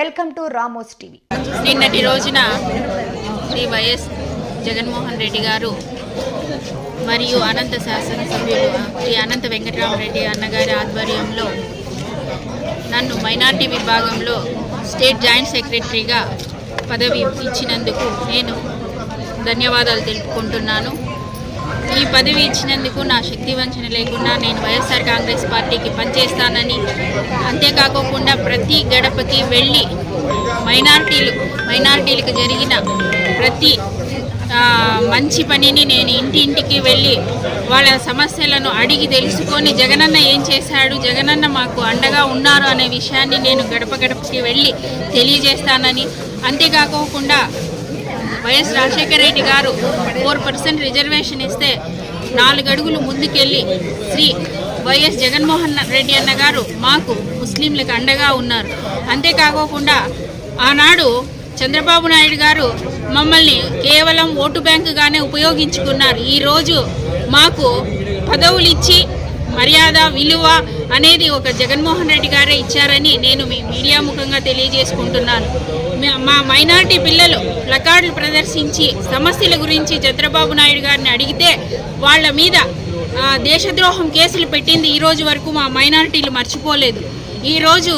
Welcome to Ramos TV. నిన్నటి రోజున Shri YS Jaganmohan Reddy గారు మరియు అనంత శాసనసభ్యులు శ్రీ అనంత వెంకటరామరెడ్డి అన్నగారి ఆధ్వర్యంలో నన్ను మైనార్టీ విభాగంలో స్టేట్ జాయింట్ సెక్రటరీగా పదవి ఇచ్చినందుకు నేను ధన్యవాదాలు తెలుపుకుంటున్నాను. ఈ పదవి ఇచ్చినందుకు నా శక్తి వంచన లేకుండా నేను వైఎస్ఆర్ కాంగ్రెస్ పార్టీకి పనిచేస్తానని అంతేకాకోకుండా ప్రతి గడపకి వెళ్ళి మైనార్టీలు మైనార్టీలకు జరిగిన ప్రతి మంచి పనిని నేను ఇంటింటికి వెళ్ళి వాళ్ళ సమస్యలను అడిగి తెలుసుకొని జగనన్న ఏం చేశాడు జగనన్న మాకు అండగా ఉన్నారు అనే విషయాన్ని నేను గడప గడపకి వెళ్ళి తెలియజేస్తానని అంతేకాకోకుండా వైఎస్ రాజశేఖర రెడ్డి గారు ఫోర్ పర్సెంట్ రిజర్వేషన్ ఇస్తే నాలుగడుగులు ముందుకెళ్ళి శ్రీ వైఎస్ జగన్మోహన్ రెడ్డి అన్న గారు మాకు ముస్లింలకు అండగా ఉన్నారు. అంతేకాకోకుండా ఆనాడు చంద్రబాబు నాయుడు గారు మమ్మల్ని కేవలం ఓటు బ్యాంకుగానే ఉపయోగించుకున్నారు. ఈరోజు మాకు పదవులు ఇచ్చి మర్యాద విలువ అనేది ఒక జగన్మోహన్ రెడ్డి గారే ఇచ్చారని నేను మీ మీడియా ముఖంగా తెలియజేసుకుంటున్నాను. మా మైనార్టీ పిల్లలు ప్లకార్డులు ప్రదర్శించి సమస్యల గురించి చంద్రబాబు నాయుడు గారిని అడిగితే వాళ్ళ మీద దేశద్రోహం కేసులు పెట్టింది ఈ రోజు వరకు మా మైనారిటీలు మర్చిపోలేదు. ఈరోజు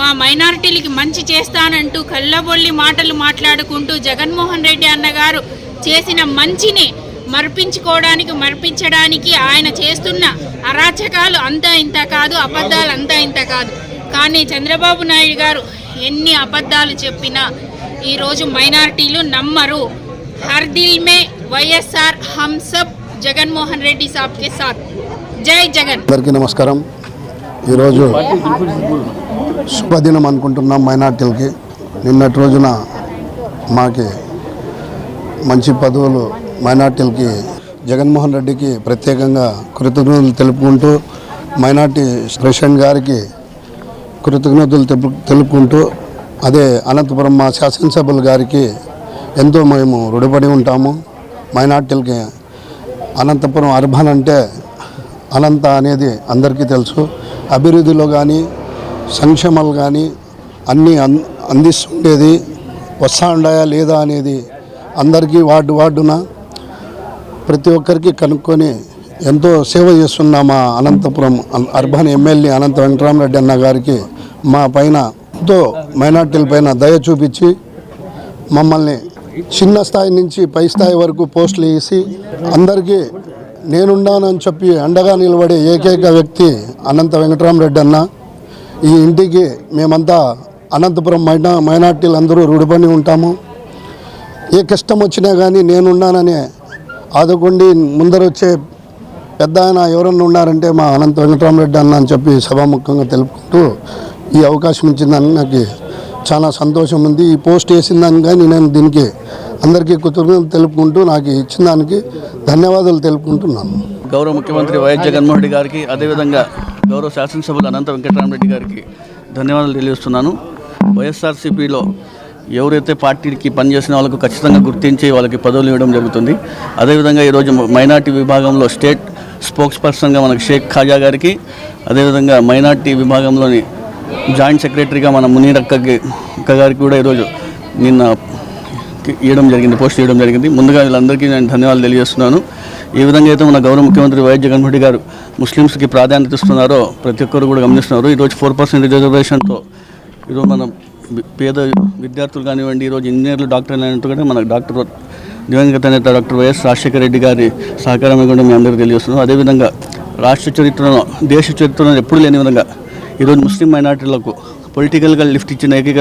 మా మైనారిటీలకి మంచి చేస్తానంటూ కళ్ళబొల్లి మాటలు మాట్లాడుకుంటూ జగన్మోహన్ రెడ్డి అన్నగారు చేసిన మంచిని మర్పించుకోవడానికి మర్పించడానికి ఆయన చేస్తున్న అరాచకాలు అంతా ఇంత కాదు అబద్ధాలు అంతా ఇంత కాదు. కానీ చంద్రబాబు నాయుడు గారు ఎన్ని అబద్ధాలు చెప్పినా ఈరోజు మైనారిటీలు నమ్మరు. హర్ దిల్ మే వైఎస్ఆర్ హమ్ సబ్ జగన్మోహన్ రెడ్డి సాబ్కే సాత్. జై జగన్. అందరికీ నమస్కారం. ఈరోజు శుభదినం అనుకుంటున్నాం మైనార్టీలకి. నిన్నటి రోజున మాకి మంచి పదవులు మైనార్టీలకి జగన్మోహన్ రెడ్డికి ప్రత్యేకంగా కృతజ్ఞతలు తెలుపుకుంటూ మైనార్టీ ప్రెసిడెంట్ గారికి కృతజ్ఞతలు తెలుపు తెలుపుకుంటూ అదే అనంతపురం మా శాసనసభ్యులు గారికి ఎంతో మేము రుడిపడి ఉంటాము. మైనార్టీలకి అనంతపురం అర్బన్ అంటే అనంత అనేది అందరికీ తెలుసు. అభివృద్ధిలో కానీ సంక్షేమాలు కానీ అన్నీ అన్ అందిస్తుండేది వస్తా ఉండాయా లేదా అనేది అందరికీ వార్డు వార్డున ప్రతి ఒక్కరికి కనుక్కొని ఎంతో సేవ చేస్తున్న మా అనంతపురం అర్బన్ ఎమ్మెల్యే అనంత వెంకటరామరెడ్డి అన్న గారికి మా పైన ఎంతో మైనార్టీల పైన దయ చూపించి మమ్మల్ని చిన్న స్థాయి నుంచి పై స్థాయి వరకు పోస్టులు వేసి అందరికీ నేనున్నానని చెప్పి అండగా నిలబడే ఏకైక వ్యక్తి అనంత వెంకటరామరెడ్డి అన్న. ఈ ఇంటికి మేమంతా అనంతపురం మైనా మైనార్టీలు అందరూ రుడిపడి ఉంటాము. ఏ కష్టం వచ్చినా కానీ నేనున్నాననే ఆదుకుండి ముందరొచ్చే పెద్ద ఆయన ఎవరన్నా ఉన్నారంటే మా అనంత వెంకటరామరెడ్డి అన్న అని చెప్పి సభాముఖంగా తెలుపుకుంటూ ఈ అవకాశం ఇచ్చిందని నాకు చాలా సంతోషం ఉంది. ఈ పోస్ట్ వేసిన కానీ నేను దీనికి అందరికీ కృతజ్ఞతలు తెలుపుకుంటూ నాకు ఇచ్చిన దానికి ధన్యవాదాలు తెలుపుకుంటున్నాను. గౌరవ ముఖ్యమంత్రి వైఎస్ జగన్మోహన్ రెడ్డి గారికి అదేవిధంగా గౌరవ శాసనసభ్యులు అనంత వెంకటరామరెడ్డి గారికి ధన్యవాదాలు తెలియజేస్తున్నాను. వైఎస్ఆర్సీపీలో ఎవరైతే పార్టీకి పనిచేసిన వాళ్ళకు ఖచ్చితంగా గుర్తించి వాళ్ళకి పదవులు ఇవ్వడం జరుగుతుంది. అదేవిధంగా ఈరోజు మైనార్టీ విభాగంలో స్టేట్ స్పోక్స్ పర్సన్గా మనకు షేక్ ఖాజా గారికి అదేవిధంగా మైనార్టీ విభాగంలోని జాయింట్ సెక్రటరీగా మన మునీరక్కకి అక్క గారికి కూడా ఈరోజు నిన్న ఇవ్వడం జరిగింది పోస్ట్ ఇవ్వడం జరిగింది. ముందుగా వీళ్ళందరికీ నేను ధన్యవాదాలు తెలియజేస్తున్నాను. ఈ విధంగా అయితే మన గౌరవ ముఖ్యమంత్రి వైఎస్ జగన్మోహన్ రెడ్డి గారు ముస్లిమ్స్కి ప్రాధాన్యత ఇస్తున్నారో ప్రతి ఒక్కరు కూడా గమనిస్తున్నారు. ఈరోజు ఫోర్ పర్సెంట్ రిజర్వేషన్తో ఈరోజు మనం పేద విద్యార్థులు కానివ్వండి ఈరోజు ఇంజనీర్లు డాక్టర్లు అయినట్టు కూడా మనకు డాక్టర్ దివంగత నేత డాక్టర్ వైఎస్ రాజశేఖర రెడ్డి గారి సహకారమే కూడా మీ అందరికీ తెలియజేస్తున్నాం. అదేవిధంగా రాష్ట్ర చరిత్రలో దేశ చరిత్రలో ఎప్పుడు లేని విధంగా ఈరోజు ముస్లిం మైనార్టీలకు పొలిటికల్గా లిఫ్ట్ ఇచ్చిన ఏకైక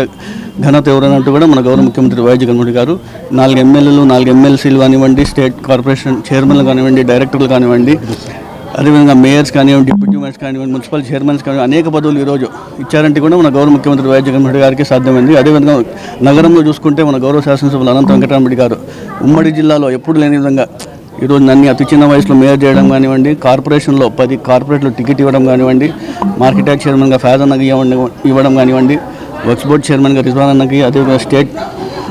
ఘనత ఎవరన్నట్టు కూడా మన గౌరవ ముఖ్యమంత్రి వైఎస్ జగన్మోహన్ గారు నాలుగు ఎమ్మెల్యేలు నాలుగు ఎమ్మెల్సీలు కానివ్వండి స్టేట్ కార్పొరేషన్ చైర్మన్లు కానివ్వండి డైరెక్టర్లు కానివ్వండి అదేవిధంగా మేయర్స్ కానివ్వండి డిప్యూటీ మేయర్స్ కానివ్వండి మున్సిపల్ చైర్మన్స్ కానివ్వండి అనేక పదవులు ఈరోజు ఇచ్చారంటే కూడా మన గౌరవ ముఖ్యమంత్రి వైఎస్ జగన్మోహన్ రెడ్డి గారికి సాధ్యమైంది. అదేవిధంగా నగరంలో చూసుకుంటే మన గౌరవ శాసనసభ్యులు అనంత వెంకటరామరెడ్డి గారు ఉమ్మడి జిల్లాలో ఎప్పుడు లేని విధంగా ఈరోజు నన్ను అతి చిన్న వయసులో మేయర్ చేయడం కానివ్వండి కార్పొరేషన్లో పది కార్పొరేట్లు టికెట్ ఇవ్వడం కానివ్వండి మార్కెట్ యాక్ట్ చైర్మన్గా ఫ్యాజన్ ఇవ్వండి ఇవ్వడం కానివ్వండి వర్క్స్ బోర్డ్ చైర్మన్గా రిజ్వాన్ అన్నకి అదేవిధంగా స్టేట్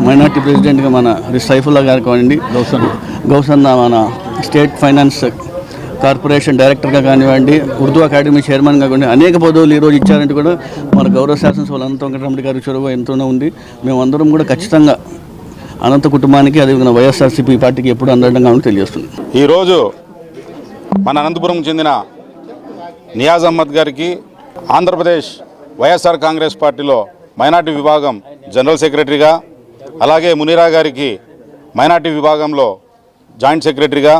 మైనార్టీ ప్రెసిడెంట్గా మన సైఫుల్లా గారికి కానివ్వండి గౌసన్ గౌసన్న మన స్టేట్ ఫైనాన్స్ కార్పొరేషన్ డైరెక్టర్గా కానివ్వండి ఉర్దూ అకాడమీ చైర్మన్గా కానివ్వండి అనేక పదవులు ఈరోజు ఇచ్చారంటే కూడా మన గౌరవ శాసనసభలు అనంత వెంకటరమణి గారి చొరవ ఎంతోనే ఉంది. మేమందరం కూడా ఖచ్చితంగా అనంత కుటుంబానికి అదేవిధంగా వైఎస్ఆర్సీపీ పార్టీకి ఎప్పుడు అందంగా ఉండి తెలియజేస్తుంది. ఈరోజు మన అనంతపురం చెందిన నియాజ్ అహ్మద్ గారికి ఆంధ్రప్రదేశ్ వైఎస్ఆర్ కాంగ్రెస్ పార్టీలో మైనార్టీ విభాగం జనరల్ సెక్రటరీగా అలాగే మునిరా గారికి మైనార్టీ విభాగంలో జాయింట్ సెక్రటరీగా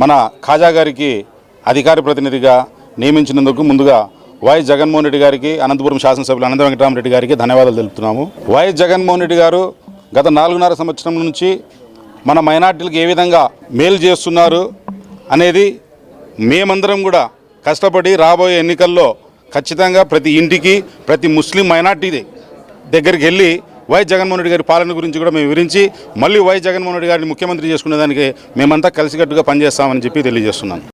మన ఖాజా గారికి అధికార ప్రతినిధిగా నియమించినందుకు ముందుగా వైఎస్ జగన్మోహన్ రెడ్డి గారికి అనంతపురం శాసనసభ్యులు అనంత వెంకటరామరెడ్డి గారికి ధన్యవాదాలు తెలుపుతున్నాము. వైఎస్ జగన్మోహన్ రెడ్డి గారు గత నాలుగున్నర సంవత్సరం నుంచి మన మైనార్టీలకు ఏ విధంగా మేలు చేస్తున్నారు అనేది మేమందరం కూడా కష్టపడి రాబోయే ఎన్నికల్లో ఖచ్చితంగా ప్రతి ఇంటికి ప్రతి ముస్లిం మైనార్టీ దగ్గరికి వెళ్ళి వైఎస్ జగన్మోహన్ రెడ్డి గారి పాలన గురించి కూడా మేము వివరించి మళ్ళీ వైఎస్ జగన్మోహన్ రెడ్డి గారిని ముఖ్యమంత్రి చేసుకునే దానికి మేమంతా కలిసికట్టుగా పనిచేస్తామని చెప్పి తెలియజేస్తున్నాను